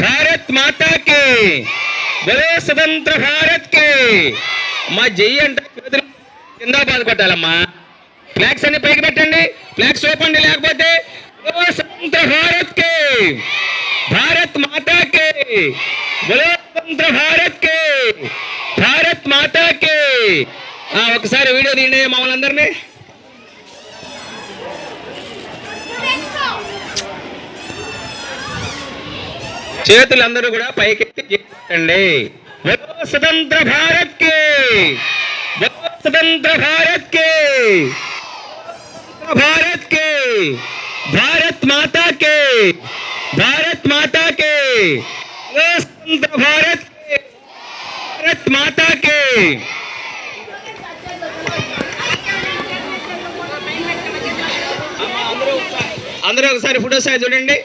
భారత్ మాతాకి బలో స్వతంత్ర భారత్కి. మా జై అంటే కింద జిందాబాద్ కొట్టాలమ్మా. ఫ్లాగ్స్ అన్ని పైకి పెట్టండి. ఫ్లాగ్స్ చూపండి లేకపోతే బలో స్వతంత్ర భారత్కి భారత్ మాతాకి బలో స్వతంత్ర భారత్కి భారత్ మాతాకి. ఆ, ఒకసారి వీడియో తీయండి మమ్మల్ని అందరినీ. చేతులందరూ కూడా పైకెత్తి చేయండి స్వతంత్ర భారత్ కే స్వతంత్ర భారత్కి భారత్ కే భారత్ మాతా కే భారత్ మాతా కే స్వతంత్ర భారత్ కే భారత్ మాతా కే అందరూ ఒకసారి ఫోటో సైజ్ చూడండి.